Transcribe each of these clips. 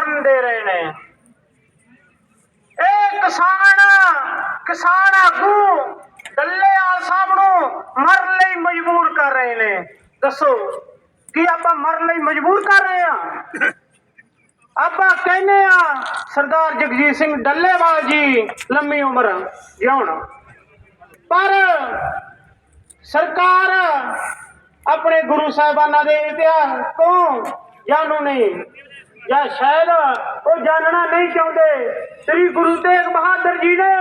ਮਰਨ ਦੇ ਰਹੇ ਨੇ। ਇਹ ਕਿਸਾਨ ਕਿਸਾਨ ਆਗੂ ਡੱਲੇਵਾਲ ਸਾਹਿਬ ਨੂੰ ਮਰਨ ਲਈ ਮਜਬੂਰ ਕਰ ਰਹੇ ਨੇ। ਦੱਸੋ, ਕੀ ਆਪਾਂ ਮਰਨ ਲਈ ਮਜਬੂਰ ਕਰ ਰਹੇ ਆ ਆਪਾਂ ਕਹਿੰਦੇ ਆ ਸਰਦਾਰ ਜਗਜੀਤ ਸਿੰਘ ਡੱਲੇਵਾਲ ਜੀ ਲੰਮੀ ਉਮਰ ਜਿਉਣ। ਪਰ ਸਰਕਾਰ ਆਪਣੇ ਗੁਰੂ ਸਾਹਿਬਾਨਾਂ ਦੇ ਇਤਿਹਾਸ ਤੋਂ ਜਾਣੂ ਨਹੀਂ। ਜਾਂ ਸ਼ਾਇਦ ਉਹ ਜਾਣਨਾ ਨਹੀਂ ਚਾਹੁੰਦੇ। ਸ੍ਰੀ ਗੁਰੂ ਤੇਗ ਬਹਾਦਰ ਜੀ ਨੇ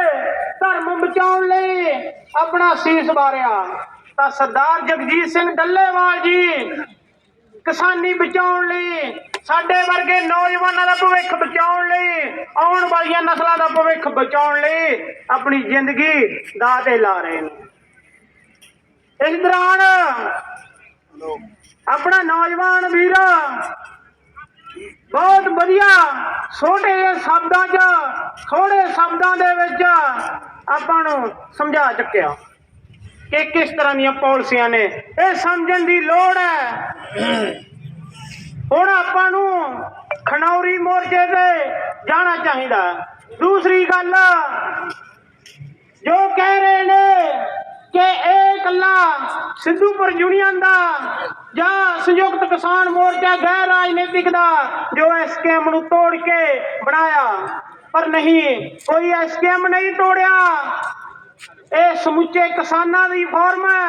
ਧਰਮ ਬਚਾਉਣ ਲਈ ਆਪਣਾ ਸੀਸ ਵਾਰਿਆ। ਤਾਂ ਸਰਦਾਰ ਜਗਜੀਤ ਸਿੰਘ ਡੱਲੇਵਾਲ ਜੀ ਕਿਸਾਨੀ ਬਚਾਉਣ ਲਈ ਸਾਡੇ ਵਰਗੇ ਨੌਜਵਾਨਾਂ ਦਾ ਭਵਿੱਖ ਬਚਾਉਣ ਲਈ ਆਉਣ ਵਾਲੀਆਂ ਨਸਲਾਂ ਦਾ ਭਵਿੱਖ ਬਚਾਉਣ ਲਈ ਆਪਣੀ ਜ਼ਿੰਦਗੀ ਦਾਅ ਤੇ ਲਾ ਰਹੇ ਨੇ। ਇਸ ਦੌਰਾਨ ਆਪਣਾ ਨੌਜਵਾਨ ਵੀਰ ਬਹੁਤ ਵਧੀਆ। ਛੋਟੇ ਸ਼ਬਦਾਂ 'ਚ ਥੋੜੇ ਸ਼ਬਦਾਂ ਦੇ ਵਿੱਚ ਆਪਾਂ ਨੂੰ ਸਮਝਾ ਚੁੱਕਿਆ ਕਿ ਕਿਸ ਤਰ੍ਹਾਂ ਦੀਆਂ ਪਾਲਿਸੀਆਂ ਨੇ। ਇਹ ਸਮਝਣ ਦੀ ਲੋੜ ਹੈ। ਹੁਣ ਆਪਾਂ ਨੂੰ ਖਨੌਰੀ ਮੋਰਚੇ ਤੇ ਜਾਣਾ ਚਾਹੀਦਾ। ਦੂਸਰੀ ਗੱਲ, ਜੋ ਕਹਿ ਰਹੇ ਨੇ ਕਿ ਇਹ ਇਕੱਲਾ ਸਿੱਧੂਪੁਰ ਯੂਨੀਅਨ ਦਾ ਜਾਂ ਸੰਯੁਕਤ ਕਿਸਾਨ ਮੋਰਚਾ ਗੈਰ ਰਾਜਨੀਤਿਕ ਦਾ, ਜੋ ਐਸਕੇਐਮ ਨੂੰ ਤੋੜ ਕੇ ਬਣਾਇਆ। ਪਰ ਨਹੀਂ, ਕੋਈ ਐਸਕੇਐਮ ਨਹੀਂ ਤੋੜਿਆ। ਇਹ ਸਮੁੱਚੇ ਕਿਸਾਨਾਂ ਦੀ ਫਾਰਮ ਹੈ।